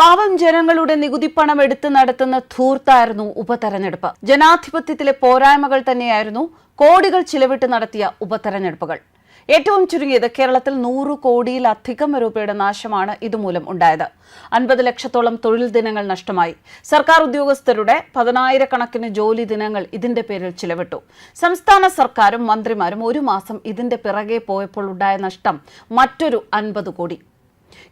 പാവം ജനങ്ങളുടെ നികുതി പണം എടുത്ത് നടത്തുന്ന ധൂർത്തായിരുന്നു ഉപതെരഞ്ഞെടുപ്പ്. ജനാധിപത്യത്തിലെ പോരായ്മകൾ തന്നെയായിരുന്നു കോടികൾ ചിലവിട്ട് നടത്തിയ ഉപതെരഞ്ഞെടുപ്പുകൾ. ഏറ്റവും ചുരുങ്ങിയത് കേരളത്തിൽ നൂറ് കോടിയിലധികം രൂപയുടെ നാശമാണ് ഇതുമൂലം ഉണ്ടായത്. അൻപത് ലക്ഷത്തോളം തൊഴിൽ ദിനങ്ങൾ നഷ്ടമായി. സർക്കാർ ഉദ്യോഗസ്ഥരുടെ പതിനായിരക്കണക്കിന് ജോലി ദിനങ്ങൾ ഇതിന്റെ പേരിൽ ചിലവിട്ടു. സംസ്ഥാന സർക്കാരും മന്ത്രിമാരും ഒരു മാസം ഇതിന്റെ പിറകെ പോയപ്പോൾ ഉണ്ടായ നഷ്ടം മറ്റൊരു അൻപത് കോടി.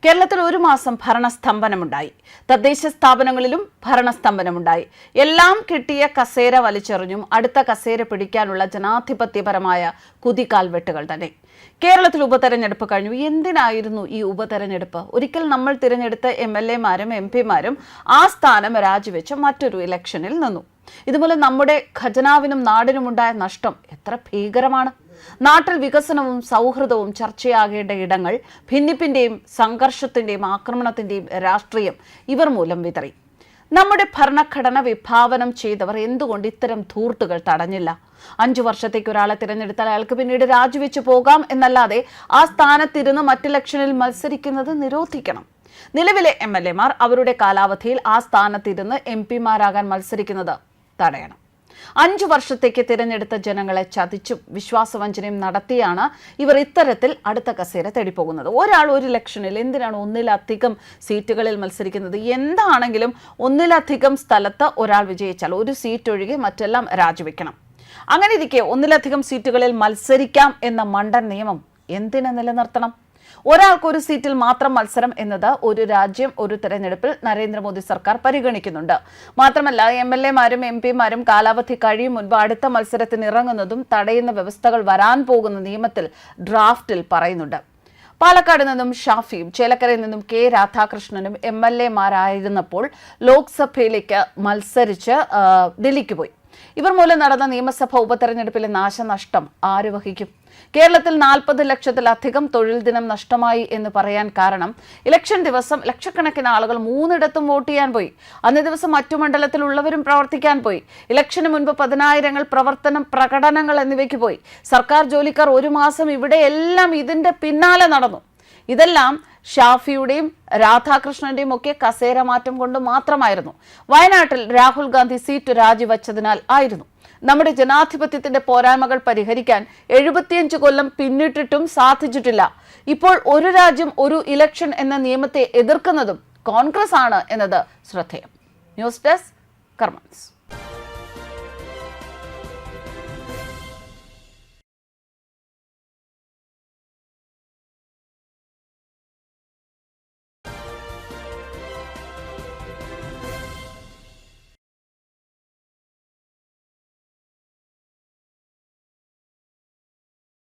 കേരളത്തിൽ ഒരു മാസം ഭരണസ്തംഭനമുണ്ടായി. തദ്ദേശ സ്ഥാപനങ്ങളിലും ഭരണസ്തംഭനമുണ്ടായി. എല്ലാം കിട്ടിയ കസേര വലിച്ചെറിഞ്ഞും അടുത്ത കസേര പിടിക്കാനുള്ള ജനാധിപത്യപരമായ കുതികാൽവെട്ടുകൾ തന്നെ. കേരളത്തിൽ ഉപതെരഞ്ഞെടുപ്പ് കഴിഞ്ഞു. എന്തിനായിരുന്നു ഈ ഉപതെരഞ്ഞെടുപ്പ്? ഒരിക്കൽ നമ്മൾ തിരഞ്ഞെടുത്ത എം എൽ എമാരും എം പിമാരും ആ സ്ഥാനം രാജിവെച്ച് മറ്റൊരു ഇലക്ഷനിൽ നിന്നു. ഇതുപോലെ നമ്മുടെ ഖജനാവിനും നാടിനുമുണ്ടായ നഷ്ടം എത്ര ഭീകരമാണ്. നാട്ടിൽ വികസനവും സൗഹൃദവും ചർച്ചയാകേണ്ട ഇടങ്ങൾ ഭിന്നിപ്പിന്റെയും സംഘർഷത്തിന്റെയും ആക്രമണത്തിന്റെയും രാഷ്ട്രീയം ഇവർ മൂലം വിതറി. നമ്മുടെ ഭരണഘടന വിഭാവനം ചെയ്തവർ എന്തുകൊണ്ട് ഇത്തരം ധൂർത്തുകൾ തടഞ്ഞില്ല? അഞ്ചു വർഷത്തേക്ക് ഒരാളെ തിരഞ്ഞെടുത്താൽ അയാൾക്ക് പിന്നീട് രാജിവെച്ചു പോകാം എന്നല്ലാതെ ആ സ്ഥാനത്തിരുന്ന് മറ്റ് ഇലക്ഷനിൽ മത്സരിക്കുന്നത് നിരോധിക്കണം. നിലവിലെ എം എൽ എമാർ അവരുടെ കാലാവധിയിൽ ആ സ്ഥാനത്തിരുന്ന് എം പിമാരാകാൻ മത്സരിക്കുന്നത് തടയണം. അഞ്ചു വർഷത്തേക്ക് തിരഞ്ഞെടുത്ത ജനങ്ങളെ ചതിച്ചും വിശ്വാസവഞ്ചനയും നടത്തിയാണ് ഇവർ ഇത്തരത്തിൽ അടുത്ത കസേര തേടിപ്പോകുന്നത്. ഒരാൾ ഒരു ഇലക്ഷനിൽ എന്തിനാണ് ഒന്നിലധികം സീറ്റുകളിൽ മത്സരിക്കുന്നത്? എന്താണെങ്കിലും ഒന്നിലധികം സ്ഥലത്ത് ഒരാൾ വിജയിച്ചാൽ ഒരു സീറ്റ് ഒഴികെ മറ്റെല്ലാം രാജിവെക്കണം. അങ്ങനെ ഇരിക്കെ ഒന്നിലധികം സീറ്റുകളിൽ മത്സരിക്കാം എന്ന മണ്ടൻ നിയമം എന്തിനു നിലനിർത്തണം? ഒരാൾക്ക് ഒരു സീറ്റിൽ മാത്രം മത്സരം എന്നത് ഒരു രാജ്യം ഒരു തെരഞ്ഞെടുപ്പിൽ നരേന്ദ്രമോദി സർക്കാർ പരിഗണിക്കുന്നുണ്ട്. മാത്രമല്ല എം എൽ എമാരും എം പിമാരും കാലാവധി കഴിയും മുൻപ് അടുത്ത മത്സരത്തിന് ഇറങ്ങുന്നതും തടയുന്ന വ്യവസ്ഥകൾ വരാൻ പോകുന്ന നിയമത്തിൽ ഡ്രാഫ്റ്റിൽ പറയുന്നുണ്ട്. പാലക്കാട് നിന്നും ഷാഫിയും ചേലക്കരയിൽ നിന്നും കെ രാധാകൃഷ്ണനും എം എൽ എമാരായിരുന്നപ്പോൾ ലോക്സഭയിലേക്ക് മത്സരിച്ച് ദില്ലിക്ക് പോയി. ഇവർ മൂലം നടന്ന നിയമസഭാ ഉപതെരഞ്ഞെടുപ്പിലെ നാശനഷ്ടം ആര് വഹിക്കും? കേരളത്തിൽ നാൽപ്പത് ലക്ഷത്തിലധികം തൊഴിൽ ദിനം നഷ്ടമായി എന്ന് പറയാൻ കാരണം ഇലക്ഷൻ ദിവസം ലക്ഷക്കണക്കിന് ആളുകൾ മൂന്നിടത്തും വോട്ട് ചെയ്യാൻ പോയി. അന്നേ ദിവസം മറ്റു മണ്ഡലത്തിലുള്ളവരും പ്രവർത്തിക്കാൻ പോയി. ഇലക്ഷന് മുൻപ് പതിനായിരങ്ങൾ പ്രവർത്തനം പ്രകടനങ്ങൾ എന്നിവയ്ക്ക് പോയി. സർക്കാർ ജോലിക്കാർ ഒരു മാസം ഇവിടെയെല്ലാം ഇതിന്റെ പിന്നാലെ നടന്നു. ഇതെല്ലാം ഷാഫിയുടെയും രാധാകൃഷ്ണന്റെയും ഒക്കെ കസേര മാറ്റം കൊണ്ട് മാത്രമായിരുന്നു. വയനാട്ടിൽ രാഹുൽ ഗാന്ധി സീറ്റ് രാജിവെച്ചതിനാൽ ആയിരുന്നു. നമ്മുടെ ജനാധിപത്യത്തിന്റെ പോരായ്മകൾ പരിഹരിക്കാൻ എഴുപത്തിയഞ്ച് കൊല്ലം പിന്നിട്ടിട്ടും സാധിച്ചിട്ടില്ല. ഇപ്പോൾ ഒരു രാജ്യം ഒരു ഇലക്ഷൻ എന്ന നിയമത്തെ എതിർക്കുന്നതും കോൺഗ്രസ് ആണ് എന്നത് ശ്രദ്ധേയം. News desk കർമ്മൻസ്.